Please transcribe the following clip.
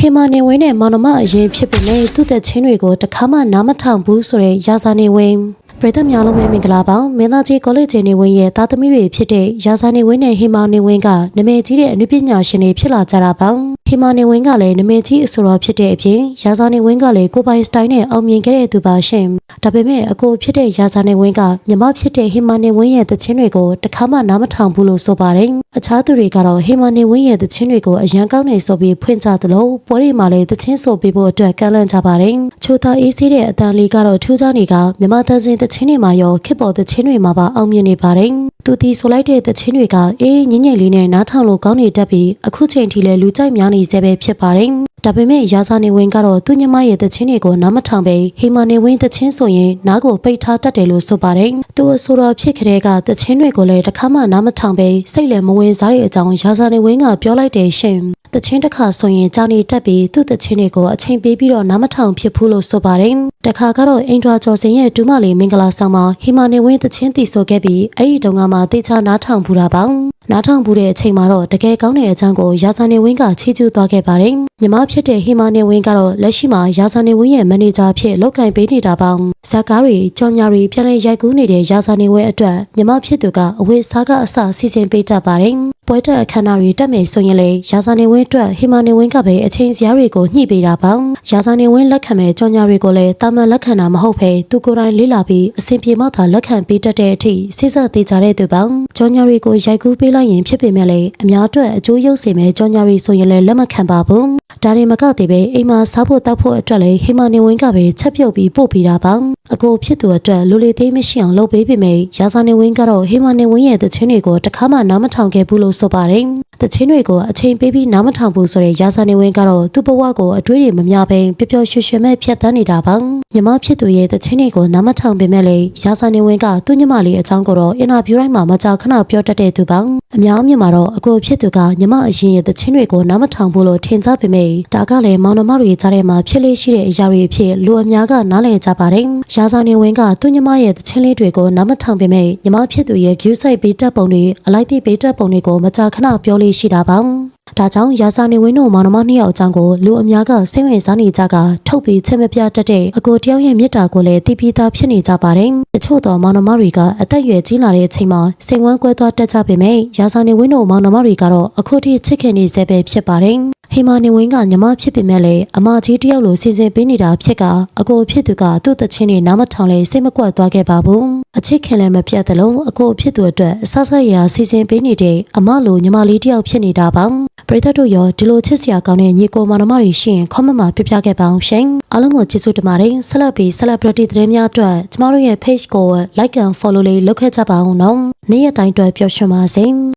ဟေမာနေဝင်းနဲ့မောင်နှမအရင်ဖြစ်ပေမဲ့သူ့သက်ချင်းတွေကိုတခါမှနားမထောင်ဘူးဆိုတဲ့ရာဇာနေဝင်းပရိသတ်များလုံးပဲမင်္ဂလာပါမင်းသားကြီးကောလိပ်နေဝင်းရဲ့သားသမီးတွေဖြစ်တဲ့ရာဇာနေဝင်းနဲ့ဟေမာနေဝင်းကနာမည်ကြီးတဲ့အနုပညာရှင်တွေဖြစ်လာကြတာပါဟေမာနေဝင်းကလည်းနာမည်ကြီးအဆိုတော်ဖြစ်တဲ့အပြင်ရာဇာနေဝင်းကလည်းကိုပိုင်စတိုင်နဲ့အောင်မြင်ခဲ့တဲ့သူပါရှင် ဒါပေမဲ့အကိုဖြစ်တဲ့ရာဇာနေဝင်းကညီမဖြစ်တဲ့ဟေမာနေဝင်းရဲ့သချင်းတွေကိုတခါမှနားမထောင်ဘူးလို့ဆိုပါတယ်အခြားသူတွေကတော့ဟေမာနေဝင်းရဲ့သချင်းတွေကိုအရန်ကောင်းနေဆိုပြီးဖွင့်ကြသလိုပွဲတွေမှာလည်းသချင်းဆိုပေးဖို့အတွက်ကမ်းလှမ်းကြပါတယ်ချိုသားအေးဆေးတဲ့အတန်လေးကတော့ထူးခြားနေကမြမတန်စင်သချင်းတွေမှာရောခစ်ပေါ်သချင်းတွေမှာပါအောင်မြင်နေပါတယ်သူတီဆိုလိုက်တဲ့သချင်းတွေကအေးငိမ့်ငိမ့်လေးနဲ့နားထောင်လို့ကောင်းနေတတ်ပြီးအခုချိန်ထိလည်းလူကြိုက်များနေစေပဲဖြစ်ပါတယ်ဒါပေမဲ့ရာဇာနေဝင်းကတော့သူ့ညီမရဲ့သချင်းတွေကိုနားမထောင်ပဲဟေမာနေဝင်းသချင်းဆိုရင်နားကိုပိတ်ထားတတ်တယ်လို့ဆိုပါတယ်။သူအဆိုတော်ဖြစ်ခတဲ့ကသချင်းတွေကိုလည်းတစ်ခါမှနားမထောင်ပဲစိတ်လည်းမဝင်စားတဲ့အကြောင်းရာဇာနေဝင်းကပြောလိုက်တယ်ရှင်။သချင်းတစ်ခါဆိုရင်ကြာနေတက်ပြီးသူ့သချင်းတွေကိုအချိန်ပေးပြီးတော့နားမထောင်ဖြစ်ဘူးလို့ဆိုပါတယ်။တခါကတော့အင်ဒရာကျော်စင်ရဲ့ဒူးမလေးမင်္ဂလာဆောင်မှာဟေမာနေဝင်းသချင်းတီဆိုခဲ့ပြီးအဲ့ဒီတုန်းကမှတေချာနားထောင်ဘူးတာပါ။ နားထောင်ဘူးတဲ့အချိန်မှာတော့တကယ်ကောင်းတဲ့အကြောင်းကိုရာဇာနေဝင်းကချီးကျူးသွားခဲ့ပါတယ်။ညီမဖြစ်တဲ့ဟေမာနေဝင်းကတော့လက်ရှိမှာရာဇာနေဝင်းရဲ့မန်နေဂျာဖြစ်လုပ်ကင်ပေးနေတာပေါင်းဇက်ကားတွေကြော်ညာတွေပြန်လည်ရိုက်ကူးနေတဲ့ရာဇာနေဝင်းအတွက်ညီမဖြစ်သူကအဝတ်စားကအစစီစဉ်ပေးတတ်ပါတယ်။ပွဲတက်အခမ်းအနားတွေတက်မယ်ဆိုရင်လေရာဇာနေဝင်းအတွက်ဟေမာနေဝင်းကပဲအချိန်စရာတွေကိုညှိပေးတာပေါင်းရာဇာနေဝင်းလက်ခံမဲ့ကြော်ညာတွေကိုလည်းတာမန်လက်ခံတာမဟုတ်ဘဲသူကိုယ်တိုင်လေးလာပြီးအစဉ်ပြေမှသာလက်ခံပေးတတ်တဲ့အထိစိစက်သေးကြတဲ့သူပေါင်းကြော်ညာတွေကိုရိုက်ကူးပေးလိုက်ရင်ဖြစ်ပေမဲ့လေအများအတွက်အကျိုးရုပ်စေမဲ့ကြော်ညာတွေဆိုရင်လည်းလက်မခံပါဘူး။ဒါတွေမကသေးပဲအိမ်မှာစားဖို့တောက်ဖို့အတွက်လည်းဟေမာနေဝင်းကပဲချက်ပြုတ်ပြီးပို့ပေးတာပါ။အကိုဖြစ်သူအတွက်လူလေသေးမရှိအောင်လုပ်ပေးပေမဲ့ရာဇာနေဝင်းကတော့ဟေမာနေဝင်းရဲ့တခြင်းတွေကိုတခါမှနားမထောင်ခဲ့ဘူးလို့ဆိုပါတယ်။ တခြင်းတွေကိုအချိန်ပေးပြီးနားမထောင်ဘူးဆိုတဲ့ရာဇာနေဝင်းကတော့သူ့ဘဝကိုအတွေးတွေမများဘဲပျော်ပျော်ရွှင်ရွှင်မဲ့ဖြတ်သန်းနေတာပါ။ညီမဖြစ်သူရဲ့တခြင်းတွေကိုနားမထောင်ပေမဲ့လေရာဇာနေဝင်းကသူ့ညီမလေးအကြောင်းကိုတော့အင်တာဗျူးတိုင်းမှာမကြာခဏပြောတတ်တဲ့သူပါ။အများအမြင်မှာတော့အကိုဖြစ်သူကညီမအရင်ရဲ့တခြင်းတွေကိုနားမထောင်ဘူးလို့ထင်ကြပေမဲ့ဒါကလည်းမောင်နှမတွေကြားထဲမှာဖြစ်လေရှိတဲ့အရာတွေအဖြစ်လူအများကနားလည်ကြပါတယ်။ရာဇာနေဝင်းကသူ့ညီမရဲ့တခြင်းလေးတွေကိုနားမထောင်ပေမဲ့ညီမဖြစ်သူရဲ့ view site ပေးတက်ပုံတွေအလိုက်တိပေးတက်ပုံတွေကိုမကြာခဏပြောလို့ရှိတာပါ။ဒါကြောင့်ရာဇာနေဝင်းတို့မောင်နှမနှစ်ယောက်အကြောင်းကိုလူအများကစိတ်ဝင်စားနေကြကထုတ်ပြီးချက်မပြတတ်တဲ့အကိုတယောက်ရဲ့မေတ္တာကိုလည်းတည်ပြီးသားဖြစ်နေကြပါတယ်။တချို့သောမောင်နှမတွေကအသက်အရွယ်ကြီးလာတဲ့အချိန်မှာစိတ်ဝမ်းကွဲသွားတတ်ကြပေမဲ့ရာဇာနေဝင်းတို့မောင်နှမတွေကတော့အခုထိချစ်ခင်နေစေပဲဖြစ်ပါတယ်။ ဟေမာနေဝင်းကညီမဖြစ်ပေမဲ့လည်းအမကြီးတယောက်လိုစီစဉ်ပေးနေတာဖြစ်ကအကိုဖြစ်သူကသူ့တချင်းတွေနားမထောင်လဲစိတ်မကွက်သွားခဲ့ပါဘူးအချစ်ခင်လည်းမပြတ်သလိုအကိုဖြစ်သူအတွက်အဆဆရာစီစဉ်ပေးနေတဲ့အမလိုညီမလေးတယောက်ဖြစ်နေတာပါပရိသတ်တို့ရောဒီလိုချစ်စရာကောင်းတဲ့ညီကိုမောင်နှမတွေရှိရင် comment မှာပြပြခဲ့ပါအောင်ရှင်အားလုံးကိုကျေးဇူးတင်ပါတယ်ဆက်လက်ပြီး celebrity သတင်းများအတွက်ကျမတို့ရဲ့ page ကို like and follow လေးလုပ်ခဲ့ကြပါအောင်နော်နေ့ရက်တိုင်းအတွက်ပျော်ရွှင်ပါစေ